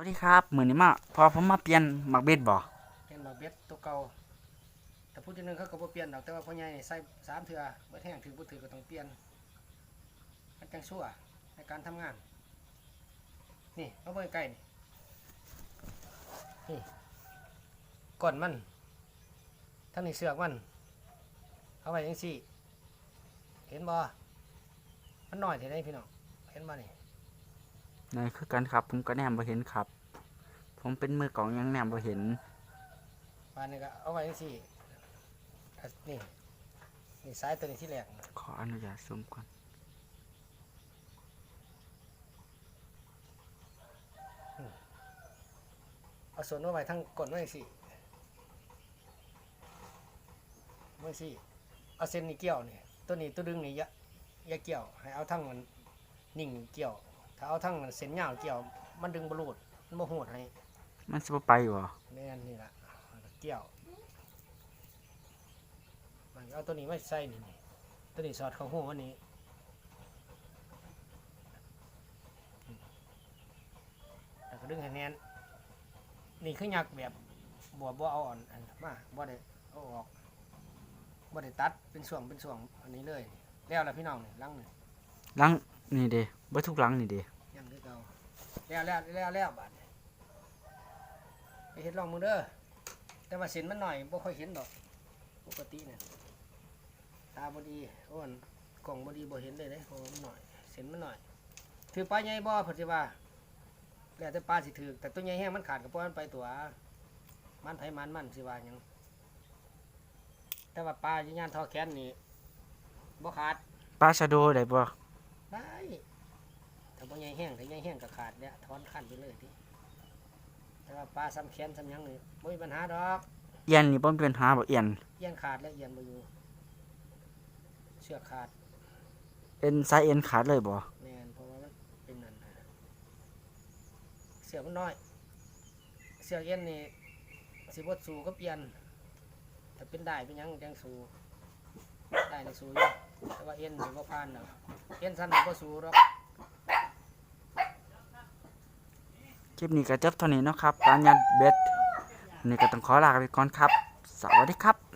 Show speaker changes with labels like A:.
A: วัสดีครับมือนี้มาพอผมมาเปลี่ยนหมักเบ็ดบ่
B: เปลี่ยนดอกเบ็ดตัวเก่าแต่พูดทีนึงเขาก็บ่เปลี่ยนดอกแต่ว่าพ่อใหญ่ใส่สามเทื่อเบิดแห้งถือบ่ถือก็ต้องเปลี่ยนมันจังชั่วในการทำงาน นี่มาเบิ่งใกล้นี่นี่ก่อนมันทั้งนี้เสือกมันเอาไว้จังซี่ เห็นบ่มันน้อยเท่าไดพี่น้องเห็นบ่นี่
A: นี่คือกันครับ ผมก็แนมบ่เห็นครับ ผมเป็นมือกล่องยังแนมบ่เห็น
B: ปานนี้ก็เอาไว้จังซี่อะนี่นี่สายตัวนี้ที่แรก
A: ขออนุญาตซูมก่อน
B: เอาส่วนมาไว้ทั้งกดไว้สิไว้สิเอาเส้นนี่เกี่ยวนี่ตัวนี้ตัวดึงนี่อยะอย่าเกี่ยวให้เอาทั้งมันนิ่งเกี่ยว ถ้าเอาทั้งเส้นยาวเกี่ยว มันดึงบรูดมันบ่โหดให้
A: มันสิบ่ไปบ่
B: แม่นนี่ล่ะเกี่ยว มันเอาตัวนี้ไม่ใส่นี่นี่ตัวนี้สอดเข้าหูวันนี้แล้วก็ดึงให้แน่นนี่คือยักแบบบวบบ่เอาอ่อนอันมาบ่ได้เอาออกบ่ได้ตัดเป็นส่วงเป็นส่วงอันนี้เลย แล้วล่ะพี่น้องนี่ลังนี่
A: หลัง นี่เด้บ่ทุกหลังนี่เด้
B: ยังคือเก่าแล้วแล้วแล้วแล้วบาดนี้ไปเฮ็ดลองมือเด้อแต่ว่าเส้นมันหน่อยบ่ค่อยเห็นดอก ปกติเนี่ยตาบ่ดีโอ้นกล่องบ่ดีบ่เห็นเลยเด้เพราะว่ามันหน่อยเส้นมันหน่อย ถือปลาใหญ่บ่เพิ่นสิว่าแล้วแต่ปลาสิถือแต่ตัวใหญ่แห้งมันขาดก็ปล่อยมันไปตัว มันไผมันมันสิว่าหยังแต่ว่าปลาอยู่ย่านท่อแขนนี่บ่ขาด
A: ปลาชะโดได้บ่
B: ได้ ถ้าบ่ใหญ่แห้งถ้าใหญ่แห้งก็ขาดเนี่ยถอนขั้นไปเลยทีแต่ว่าปลาซ้ำแขนซ้ำหยังนี่บ่มีปัญหาดอก
A: เอียนนี่บ่มีปัญหาบ่เอียน
B: เอียนขาดและเอียนบ่อยู่เชือกขาด
A: เอ็นสายเอ็นขาดเลยบ่
B: แม่นเพราะว่ามันเป็นนั่นนะเสือกมันน้อย เสือกเอ็นนี่สิบ่สู้กับเอียนถ้าเป็นได้เป็นหยังจังสู้ ได้นี่สู้อยู่แต่ว่าเอ็นนี่บ่ผ่านเนาะเอ็นสั้นก็สู้ดอก
A: คลิปนี้ก็จบเท่านี้เนาะครับการยัดเบ็ดวันนี้ก็ต้องขอลาไปก่อนครับ สวัสดีครับ